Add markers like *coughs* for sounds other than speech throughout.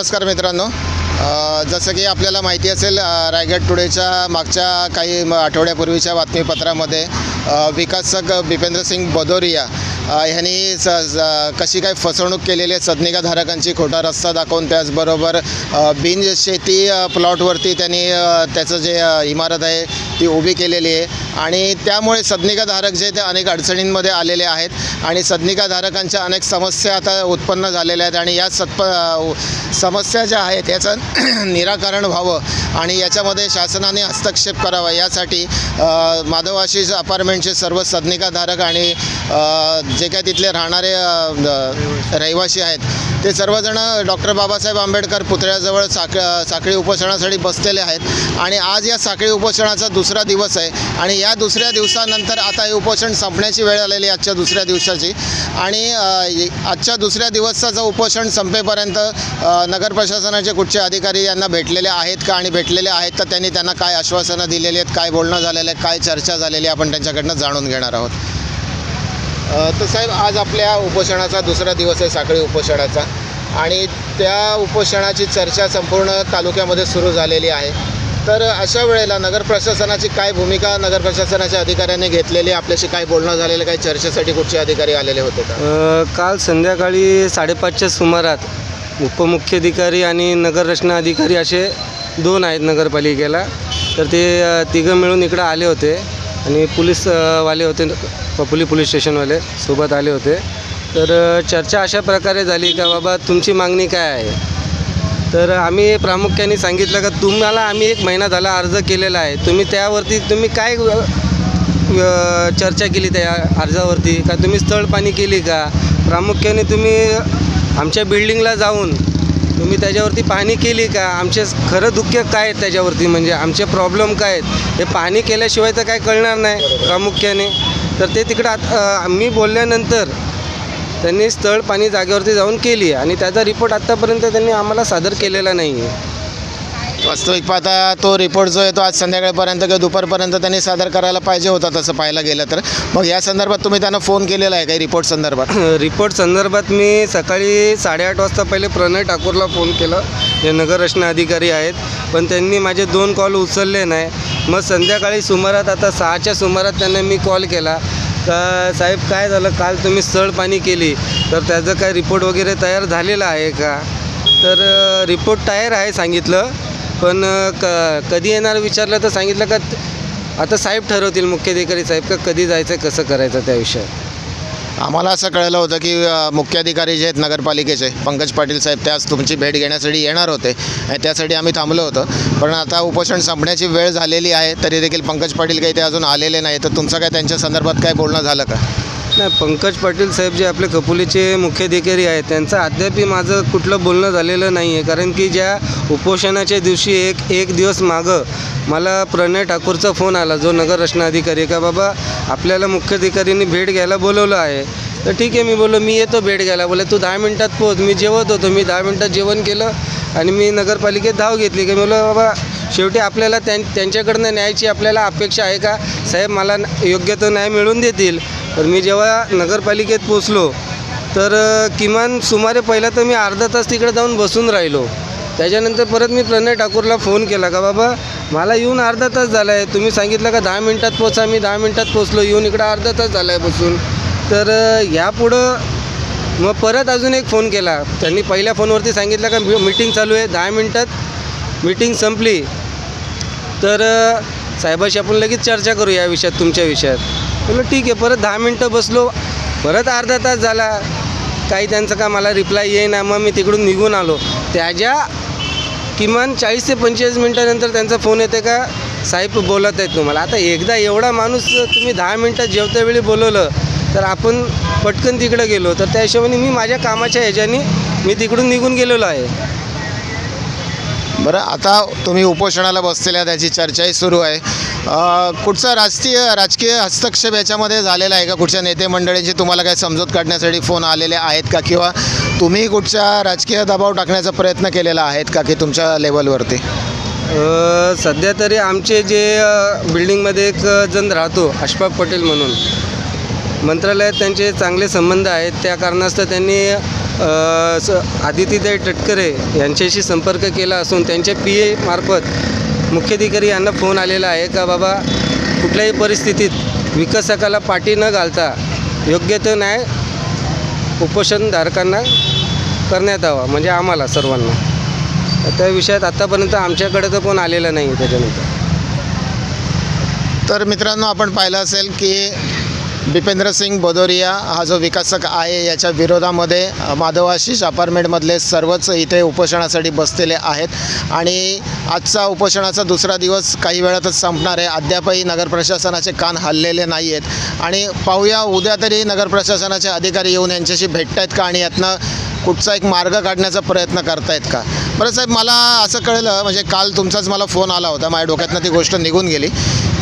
नमस्कार मित्रांनो. जसं की आपल्याला माहिती असेल रायगड टुडेच्या मागच्या काही म- आठवड्यापूर्वीच्या बातमीपत्रामध्ये विकासक विकासक बिपेंद्रसिंग बदोरिया ह्यांनी स कशी काय फसवणूक केलेली आहे सदनिकाधारकांची खोटा रस्ता दाखवून त्याचबरोबर बिनशेती बिन शेती प्लॉटवरती त्यांनी त्याचं जे इमारत आहे ती उभी केलेली आहे. आणि त्यामुळे सदनिकाधारक जे ते अनेक अडचणींमध्ये आलेले आहेत आणि सदनिकाधारकांच्या अनेक समस्या आता उत्पन्न झालेल्या आहेत आणि या सत्प समस्या ज्या आहेत याचं *clears throat* निराकरण व्हावं आणि याच्यामध्ये शासनाने हस्तक्षेप करावा यासाठी अ, अपार्टमेंटचे सर्व सदनिकाधारक आणि जे काय तिथले राहणारे रहिवासी आहेत ते सर्वजण डॉक्टर बाबासाहेब आंबेडकर पुतळ्याजवळ साक साखळी उपोषणासाठी बसलेले आहेत. आणि आज या साखळी उपोषणाचा दुसरा दिवस आहे. आणि या दुसऱ्या दिवसानंतर आता हे उपोषण संपण्याची वेळ आलेली आहे आजच्या दुसऱ्या दिवसाची. आणि आजच्या दुसऱ्या दिवसाचं उपोषण संपेपर्यंत नगर प्रशासनाचे कुठचे अधिकारी यांना भेटलेले आहेत का आणि भेटलेले आहेत तर त्यांनी त्यांना काय आश्वासनं दिलेली आहेत काय बोलणं झालेलं आहे काय चर्चा झालेली आहे आपण त्यांच्याकडनं जाणून घेणार आहोत. तर साहेब आज आपल्या उपोषणाचा दुसरा दिवस आहे साखळी उपोषणाचा. आणि त्या उपोषणाची चर्चा संपूर्ण तालुक्यामध्ये सुरू झालेली आहे. तर अशा वेळेला नगर प्रशासनाची काय भूमिका नगर प्रशासनाच्या अधिकाऱ्यांनी घेतलेली आपल्याशी काय बोलणं झालेलं काही चर्चेसाठी कुठचे अधिकारी आलेले होते का? काल संध्याकाळी साडेपाचच्या सुमारात उपमुख्याधिकारी आणि नगररचना अधिकारी असे दोन आहेत नगरपालिकेला. तर ते तिघं मिळून इकडं आले होते. आणि पोलीसवाले होते पपुली पोलीस स्टेशनवाले सोबत आले होते. तर चर्चा अशा प्रकारे झाली का बाबा तुमची मागणी काय आहे? तर आम्ही प्रामुख्याने सांगितलं का तुम्हाला आम्ही एक महिना झाला अर्ज केलेला आहे. तुम्ही त्यावरती तुम्ही काय चर्चा केली त्या अर्जावरती? का तुम्ही स्थळ पाणी केली का? प्रामुख्याने तुम्ही आमच्या बिल्डिंगला जाऊन तुम्ही त्याच्यावरती पाहणी केली का? आमचे खरं दुःख काय आहेत त्याच्यावरती? म्हणजे आमचे प्रॉब्लेम काय आहेत? हे पाहणी केल्याशिवाय तर काय कळणार नाही प्रामुख्याने. तर ते तिकडं आत मी बोलल्यानंतर त्यांनी स्थळ पाणी जागेवरती जाऊन केली आणि त्याचा रिपोर्ट आत्तापर्यंत त्यांनी आम्हाला सादर केलेला नाही आहे वास्तविक पाहता तो रिपोर्ट जो आहे तो आज संध्याकाळपर्यंत किंवा दुपारपर्यंत त्यांनी सादर करायला पाहिजे होता तसं पाहायला गेलं तर. मग या संदर्भात तुम्ही त्यांना फोन केलेला आहे काही रिपोर्ट संदर्भात? *clears throat* रिपोर्ट संदर्भात मी सकाळी साडेआठ वाजता पहिले प्रणय ठाकूरला फोन केला. जे नगररचना अधिकारी आहेत. पण त्यांनी माझे दोन कॉल उचलले नाही. मग संध्याकाळी सुमारात आता सहाच्या सुमारात त्यांना मी कॉल केला. का साहेब काय झालं? काल तुम्ही सळपाणी पाणी केली. तर त्याचं काय रिपोर्ट वगैरे तयार झालेला आहे का? तर रिपोर्ट तयार आहे सांगितलं. पण क कधी येणार विचारलं तर सांगितलं का आता साहेब ठरवतील मुख्याधिकारी साहेब का कधी जायचं कसं करायचं त्या विषयात आम्हाला असं कळलं होतं की अ, मुख्याधिकारी जे आहेत नगरपालिकेचे पंकज पाटील साहेब त्याच तुमची भेट घेण्यासाठी येणार होते. आणि त्यासाठी आम्ही थांबलो होतो. पण आता उपोषण संपण्याची वेळ झालेली आहे तरी देखील पंकज पाटील काही ते अजून आलेले नाही. तर तुमचं काय त्यांच्या संदर्भात काय बोलणं झालं का? नाही पंकज पाटील साहेब जे आपले कपुलीचे मुख्याधिकारी आहेत त्यांचं अद्यापही माझं कुठलं बोलणं झालेलं नाही आहे. कारण की ज्या उपोषणाच्या दिवशी एक एक दिवस मागं मला प्रणय ठाकूरचा फोन आला जो नगररचना अधिकारी का बाबा आपल्याला मुख्याधिकाऱ्यांनी भेट घ्यायला बोलवलं आहे. तर ठीक आहे मी बोललो मी येतो भेट घ्यायला. बोला तू दहा मिनटात पोहोच. मी जेवत होतो मी दहा मिनटात जेवण केलं आणि मी नगरपालिकेत धाव घेतली. की मी बोललो बाबा शेवटी आपल्याला त्यां त्यांच्याकडनं न्यायची आपल्याला अपेक्षा आहे का? साहेब मला न- योग्य तो न्याय मिळून देतील. तर मी जेव्हा नगरपालिकेत पोचलो तर किमान सुमारे पहिला तर मी अर्धा तास तिकडे जाऊन बसून राहिलो. त्याच्यानंतर परत मी प्रणय ठाकूरला फोन केला का बाबा मला येऊन अर्धा तास झाला आहे तुम्ही सांगितलं का दहा मिनटात पोचा मी दहा मिनटात पोचलो येऊन इकडं अर्धा तास झाला आहे बसून. तर ह्यापुढं मग परत अजून एक फोन केला. त्यांनी पहिल्या फोनवरती सांगितलं का मीटिंग चालू आहे दहा मिनटात मीटिंग संपली. तर साहेबाशी आपण लगेच चर्चा करू या विषयात तुमच्या विषयात. म्हटलं ठीक आहे परत दहा मिनटं बसलो परत अर्धा तास झाला. काही त्यांचं का मला रिप्लाय येईना मग मी तिकडून निघून आलो. त्याच्या किमान चाळीस ते पंचेचाळीस मिनटानंतर त्यांचा फोन येते का? साहेब बोलत आहेत तुम्हाला. आता एकदा एवढा माणूस तुम्ही दहा मिनटात जेवत्या वेळी बोलवलं तर आपण पटकन तिकडं गेलो. तर त्या हिशोबाने मी माझ्या कामाच्या ह्याच्याने मी तिकडून निघून गेलेलो आहे. बरं आता तुम्ही उपोषणाला बसलेल्या त्याची चर्चाही सुरू आहे. कुठचा राजकीय राजकीय हस्तक्षेप याच्यामध्ये झालेला आहे का? कुठच्या नेते मंडळींची तुम्हाला काय समजूत काढण्यासाठी फोन आलेले आहेत का? किंवा तुम्ही कुठच्या राजकीय दबाव टाकण्याचा प्रयत्न केलेला आहेत का? की तुमच्या लेवलवरती सध्या तरी आमचे जे बिल्डिंगमध्ये एक जण राहतो अशफाक पटेल म्हणून. मंत्रालयात त्यांचे चांगले संबंध आहेत. त्या कारणास्तव त्यांनी अ, स यांच्याशी संपर्क केला असून त्यांच्या पी ए मार्फत मुख्याधिकारी यांना फोन आलेला आहे का बाबा कुठल्याही परिस्थितीत विकसकाला पाठी न घालता योग्य तो न्याय उपोषणधारकांना करण्यात यावा म्हणजे आम्हाला सर्वांना. त्या विषयात आत्तापर्यंत आमच्याकडे तर कोण आलेलं नाही त्याच्यानंतर. तर मित्रांनो आपण पाहिलं असेल की बिपेंद्र सिंग बदोरिया हा जो विकासक आहे याच्या विरोधामध्ये माधवाशीष अपार्टमेंटमधले सर्वच इथे उपोषणासाठी बसलेले आहेत. आणि आजचा उपोषणाचा दुसरा दिवस काही वेळातच संपणार आहे. अद्यापही नगर प्रशासनाचे कान हललेले नाही आहेत आणि पाहूया उद्या तरी नगर प्रशासनाचे अधिकारी येऊन यांच्याशी भेटत आहेत का? आणि यातनं कुठचा एक मार्ग काढण्याचा प्रयत्न करतायत का? बरं साहेब मला असं कळलं म्हणजे काल तुमचाच मला फोन आला होता. माझ्या डोक्यातनं ती गोष्ट निघून गेली.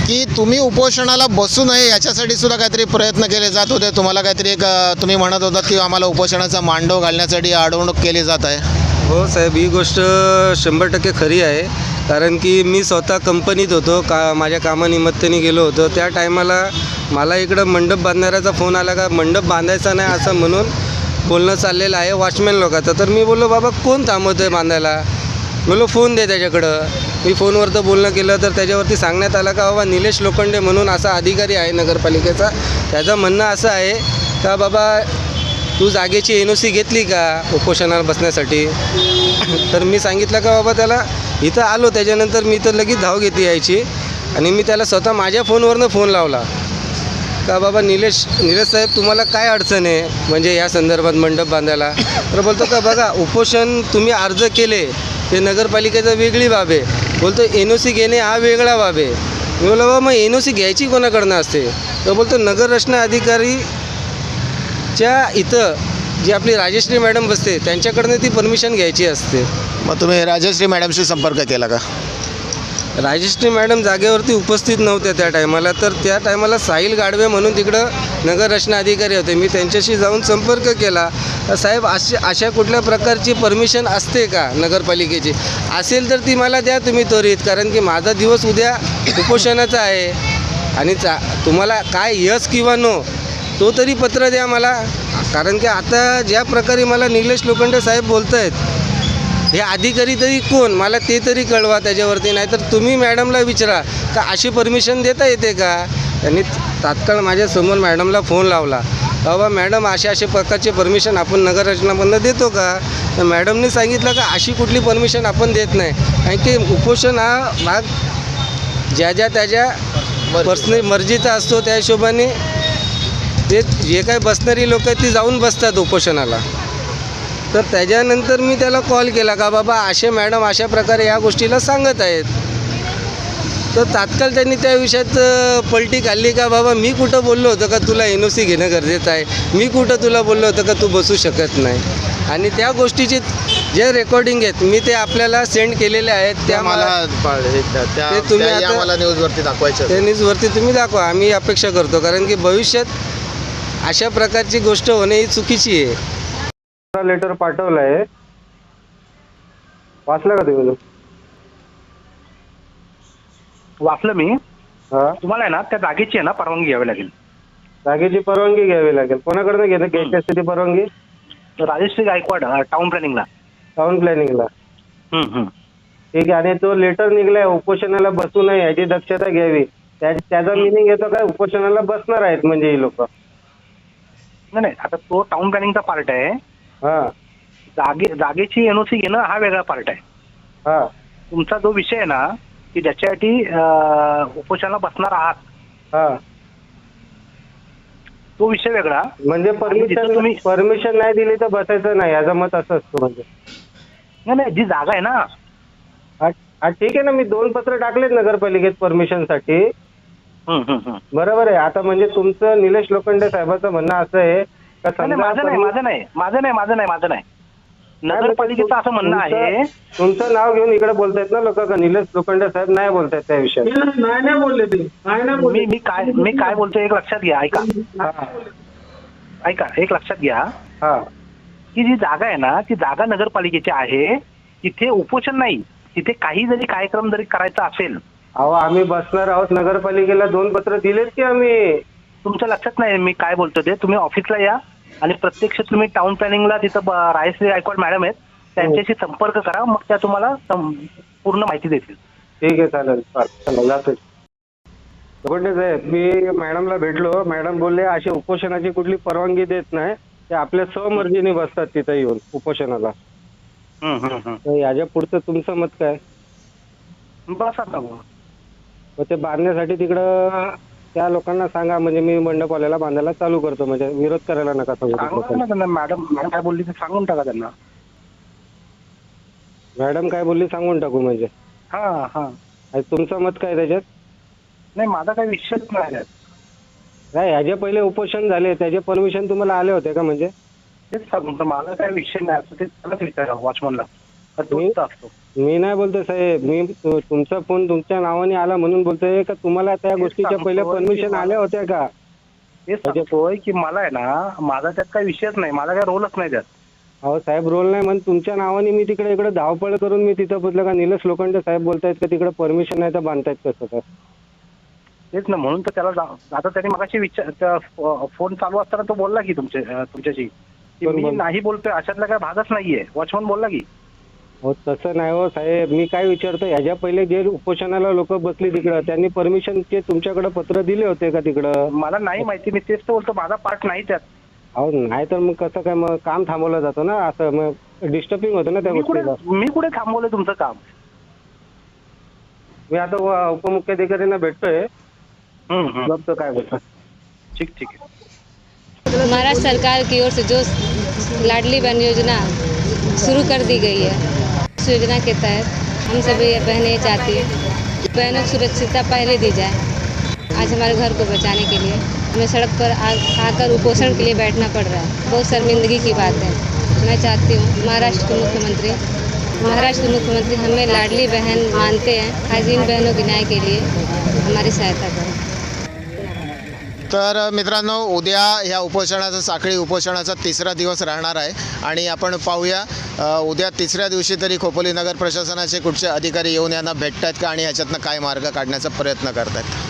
की तुम्ही उपोषणाला बसू नये याच्यासाठी सुद्धा काहीतरी प्रयत्न केले जात होते. तुम्हाला काहीतरी एक तुम्ही म्हणत होतात की आम्हाला उपोषणाचा मांडव घालण्यासाठी अडवणूक केली जात आहे. हो साहेब ही गोष्ट शंभर टक्के खरी आहे. कारण की मी स्वतः कंपनीत होतो का माझ्या कामानिमित्ताने गेलो होतो. त्या टायमाला मला इकडं मंडप बांधणाऱ्याचा फोन आला का मंडप बांधायचा नाही असं म्हणून बोलणं चाललेलं आहे वॉचमॅन लोकांचं. तर मी बोललो बाबा कोण थांबवतो आहे बांधायला? बोललो फोन दे त्याच्याकडं. मी फोनवर तर बोलणं केलं तर त्याच्यावरती सांगण्यात आलं का बाबा निलेश लोखंडे म्हणून असा अधिकारी आहे नगरपालिकेचा. त्याचं म्हणणं असं आहे का बाबा तू जागेची एन ओ सी घेतली का उपोषणाला बसण्यासाठी? *coughs* तर मी सांगितलं का बाबा त्याला इथं आलो त्याच्यानंतर मी तर लगेच धाव घेतली यायची. आणि मी त्याला स्वतः माझ्या फोनवरनं फोन लावला. का बाबा निलेश निलेश साहेब तुम्हाला काय अडचण आहे? म्हणजे या संदर्भात मंडप बांधायला. तर बोलतो का बघा उपोषण तुम्ही अर्ज केले ते नगरपालिकेचा वेगळी बाब आहे. बोलतो एन ओ सी घेणे हा वेगळा बाब आहे. मी बोललो बाबा मग एन ओ सी घ्यायची कोणाकडनं असते? तर बोलतो नगर रचना अधिकारी च्या इथं जी आपली राजेश्री मॅडम बसते त्यांच्याकडनं ती परमिशन घ्यायची असते. मग तुम्ही राजश्री मॅडमशी संपर्क केला का? राजेश्री मॅडम जागेवरती उपस्थित नव्हत्या त्या टायमाला तर त्या टायमाला साहिल गाडवे म्हणून तिकडं नगर रचना अधिकारी होते. मी त्यांच्याशी जाऊन संपर्क केला. साहेब अशी अशा कुठल्या प्रकारची परमिशन असते का नगरपालिकेची? असेल तर ती मला द्या तुम्ही त्वरित कारण की माझा दिवस उद्या उपोषणाचा आहे. आणि चा तुम्हाला काय यस किंवा नो तो तरी पत्र द्या मला. कारण की आता ज्या प्रकारे मला निलेश लोखंडे साहेब बोलत आहेत हे अधिकारी तरी कोण? मला ते तरी कळवा त्याच्यावरती. नाही तर तुम्ही मॅडमला विचारा का अशी परमिशन देता येते का? त्यांनी तात्काळ माझ्यासमोर मॅडमला फोन लावला. बाबा मॅडम अशा अशा प्रकारचे परमिशन आपण नगररचनामधनं देतो का? तर मॅडमने सांगितलं का अशी कुठली परमिशन आपण देत नाही. कारण की उपोषण हा भाग ज्या ज्या त्याच्या पर्सनल मर्जीचा. असतो त्या हिशोबाने ते जे काही बसणारी लोक आहेत ती जाऊन बसतात उपोषणाला. तर त्याच्यानंतर मी त्याला कॉल केला का बाबा असे मॅडम अशा प्रकारे या गोष्टीला सांगत आहेत. तर तात्काळ त्यांनी त्या विषयात पलटी काढली का बाबा मी कुठं बोललो होतं का तुला एन ओ सी घेणं गरजेचं आहे? मी कुठं तुला बोललो होतं का तू बसू शकत नाही? आणि त्या गोष्टीचे जे रेकॉर्डिंग आहेत मी ते आपल्याला सेंड केलेले आहेत त्या त्या मला मला त्या ते तुम्ही आता- आम्हाला न्यूजवरती दाखवायचं ते न्यूजवरती तुम्ही दाखवा आम्ही अपेक्षा करतो. कारण की भविष्यात अशा प्रकारची गोष्ट होणे ही चुकीची आहे. लेटर पाठवलं आहे वाचलं का तुम्ही वाचलं मी. हा? तुम्हाला आहे ना त्या जागेची आहे ना परवानगी घ्यावी लागेल. जागेची परवानगी घ्यावी लागेल. कोणाकडनं घेणं घ्यायची असते ती परवानगी? राजश्री गायकवाड अ, टाउन प्लॅनिंगला टाउन प्लॅनिंगला हम्म, हम्म. ठीक आहे आणि तो लेटर निघलाय उपोषणाला बसू नये याची दक्षता घ्यावी. त्या त्याचा मिनिंग येतो काय? उपोषणाला बसणार आहेत म्हणजे ही लोक. नाही नाही आता तो टाउन प्लॅनिंगचा पार्ट आहे. हा. जागे जागेची एनओसी घेणं हा वेगळा पार्ट आहे. हा. तुमचा जो विषय आहे ना की ज्याच्यासाठी उपोषणाला बसणार आहात. हा. तो विषय वेगळा. म्हणजे परमिशन तुम्ही- परमिशन नाही दिली तर बसायचं नाही याचं मत असं असतं म्हणजे. नाही नाही जी जागा आहे ना. हा ठीक आहे ना मी दोन पत्र टाकलेत नगरपालिकेत परमिशनसाठी. हम्म, हम्म. बरोबर आहे आता म्हणजे तुमचं निलेश लोखंडे साहेबाचं म्हणणं असं आहे माझं नाही माझं नाही माझं नाही माझं नाही माझं नाही. नगरपालिकेचं असं म्हणणं आहे. तुमचं- नाव घेऊन इकडे बोलतायत ना लोक का निलेश लोखंडे साहेब नाही बोलतायत त्या विषयात? नाही नाही बोलले ते. नाही नाही बोलले मी मी काय मी काय बोलतोय एक लक्षात घ्या ऐका. हा. ऐका एक लक्षात घ्या. हा. की जी जागा आहे ना ती जागा नगरपालिकेची आहे. तिथे उपोषण नाही. तिथे काही जरी कार्यक्रम जरी करायचा असेल. अहो आम्ही बसणार आहोत. नगरपालिकेला दोन पत्र दिलेत की आम्ही? तुमच्या लक्षात नाही मी काय बोलतो ते? तुम्ही ऑफिसला या. आणि प्रत्यक्ष तुम्ही टाउन प्लॅनिंगला तिथं रायश्री गायकवाड मॅडम आहेत त्यांच्याशी संपर्क करा मग त्या तुम्हाला पूर्ण माहिती देतील. ठीक आहे चालेल. चला जातो. गोडणे साहेब मी मॅडमला भेटलो. मॅडम बोलले अशी उपोषणाची कुठली परवानगी देत नाही. ते आपल्या स्वमर्जीने बसतात तिथं येऊन उपोषणाला. याच्या पुढचं तुमचं मत काय? बस आता. मग ते बांधण्यासाठी तिकडं त्या लोकांना सांगा म्हणजे मी मंडपवाल्याला बांधायला चालू करतो म्हणजे विरोध करायला नका सांगू सांगा लोकांना. ना त्यांना मॅडम मॅडम काय बोलली ते सांगून टाका त्यांना. मॅडम काय बोलली सांगून टाकू म्हणजे. हा हा. आणि तुमचं मत काय त्याच्यात? नाही माझा काही विषयच नाही आहे. काय ह्याचे पहिले उपोषण झाले त्याचे परमिशन तुम्हाला आले होते का म्हणजे? तेच सांगून तर मला काही विषय नाही असं ते त्यालाच विचारा वॉचमनला. मी- मी नाही बोलतो साहेब. मी तुमचा फोन तुमच्या नावाने आला म्हणून बोलतोय का तुम्हाला त्या गोष्टीच्या पहिले परमिशन आल्या होत्या का? तेच सांगतोय की मला आहे ना माझा त्यात काही विषयच नाही. माझा काही रोलच नाही त्यात. अहो साहेब रोल नाही. म्हणून तुमच्या नावाने मी तिकडे इकडे धावपळ करून मी तिथं बोललो का? निलस लोखंडे साहेब बोलतायत का तिकडे परमिशन नाही तर बांधतायत कसं तर? तेच ना म्हणून तर त्याला जा- आता त्याने मगाशी विचार त्या फ- फोन चालू असताना तो बोलला की तुमचे अं, तुमच्याशी. की मी बरोबर. नाही बोलतोय. अशातला काय भागच नाहीये. वॉचमन बोलला की. हो तसं नाही हो साहेब. मी काय विचारतो ह्याच्या पहिले जे उपोषणाला लोक बसली तिकडं त्यांनी परमिशनचे तुमच्याकडे पत्र दिले होते का तिकडं? मला नाही माहिती मी तेच तर बोलतो माझा पार्ट नाही त्यात. अहो नाही तर मग कसं काय मग काम थांबवलं जातं ना असं मग डिस्टर्बिंग होतं ना त्या मी कुठे गोष्टीला. मी कुठे थांबवलंय तुमचं काम? मी आता व- उपमुख्याधिकाऱ्यांना भेटतोय. हम्म, हम्म. बघतो काय बोलतात ठीक ठीक आहे. महाराष्ट्र सरकार की ओर से जो लाडली बहन योजना शुरू कर दी गई है। योजना के तहत हम सभी बहनें चाहती हैं बहनों को सुरक्षितता पहले दी जाए आज हमारे घर को बचाने के लिए। हमें सड़क पर आकर उपोषण के लिए बैठना पड़ रहा है। बहुत शर्मिंदगी की बात है। मैं चाहती हूँ महाराष्ट्र के मुख्यमंत्री, महाराष्ट्र के मुख्यमंत्री हमें लाडली बहन मानते हैं। आज इन बहनों के न्याय के लिए हमारी सहायता करें। तर मित्रांनो उद्या ह्या उपोषणाचा साखळी उपोषणाचा तिसरा दिवस राहणार आहे. आणि आपण पाहूया उद्या तिसऱ्या दिवशी तरी खोपोली नगर प्रशासनाचे कुठचे अधिकारी येऊन यांना भेटतात का आणि ह्याच्यातनं काय मार्ग काढण्याचा प्रयत्न करतात